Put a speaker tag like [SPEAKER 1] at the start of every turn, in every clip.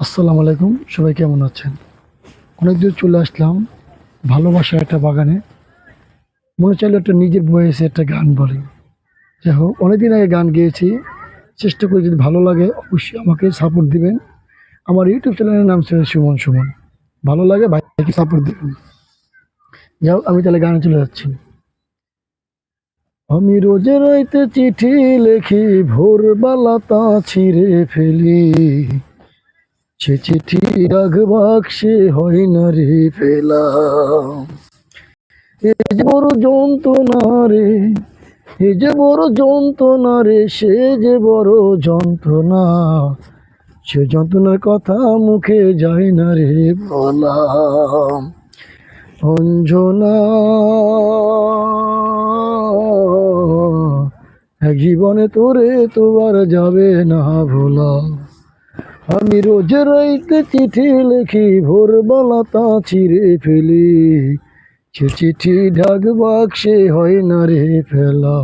[SPEAKER 1] আসসালামু আলাইকুম, সবাই কেমন আছেন? অনেক দূর চলে আসলাম ভালোবাসা একটা বাগানে। মনে চাইলো একটা নিজের বয়সে একটা গান বলি। যাই হোক, অনেকদিন আগে গান গেয়েছি। চেষ্টা করি যদি ভালো লাগে, অবশ্যই আমাকে সাপোর্ট দিবেন। আমার ইউটিউব চ্যানেলের নাম ছিল সুমন সুমন। ভালো লাগে, ভাইকে সাপোর্ট দিবেন। যাই আমি তাহলে গানে চলে যাচ্ছি। আমি রোজে রাইতে চিঠি লেখি ভোরবেলা তা ছিঁড়ে ফেলি। সে চিঠি রাগ বাক্সে হয় না রে ফেলা এ যে বড় যন্ত্রণা রে, এ যে বড় যন্ত্রণা রে, সে যে বড় যন্ত্রণা। সে যন্ত্রণার কথা মুখে যায় না রে বলা অঞ্জনা, এক জীবনে তোরে তোবার যাবে না ভোলা। আমি রোজ রাইতে চিঠি লিখি, ভোরবেলা তা ছিঁড়ে ফেলি। সে চিঠি ঢাক বাক্সে হয় না রে ফেলা।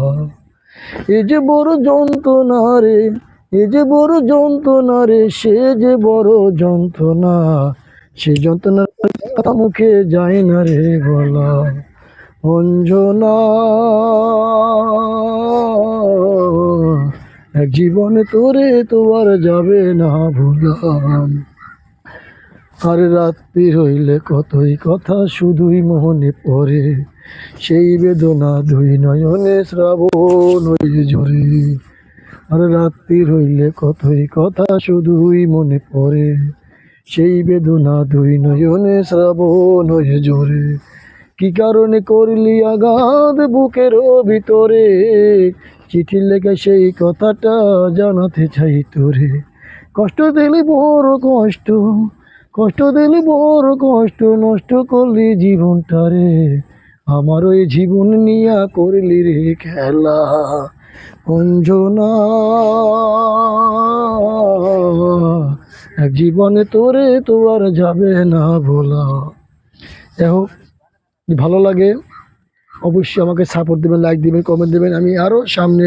[SPEAKER 1] এ যে বড় যন্ত্রণা রে, এ যে বড় যন্ত্রণা রে, সে যে বড় যন্ত্রণা, সে যন্ত্রণার কথা মুখে যায় না রে বলা। অঞ্জনা এক জীবনে তোরে তোমার যাবে না ভুলাম। আর রাত্রি হইলে কতই কথা, শুধুই মনে পড়ে। সেই বেদনা দুই নয়নে শ্রাবণ হয়ে ঝরে। আর রাত্রি হইলে কতই কথা, শুধুই মনে পড়ে। সেই বেদনা দুই নয়নে শ্রাবণ হয়ে ঝরে। কি কারণে করলি আঘাত বুকের ভিতরে? চিঠি লেখে সেই কথাটা জানাতে চাই তোরে। কষ্ট দিলি বড় কষ্ট কষ্ট দিলি বড় কষ্ট, নষ্ট করলি জীবনটা রে। আমার ওই জীবন নিয়া করলি রে খেলা। অঞ্জনা, এক জীবনে তোরে তো আর যাবে না ভোলা। যাই হোক, ভালো লাগে। অবশ্যই আমাকে সাপোর্ট দেবেন লাইক দেবেন কমেন্ট দেবেন। আমি আরও সামনে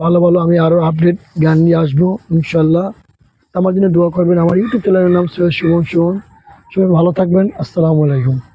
[SPEAKER 1] ভালো ভালো আমি আরও আপডেট গান নিয়ে আসব, ইনশাল্লাহ। আমার জন্য দোয়া করবেন। আমার ইউটিউব চ্যানেলের নাম সৈয়দ সুমন সুমন। সবাই ভালো থাকবেন। আসসালামু আলাইকুম।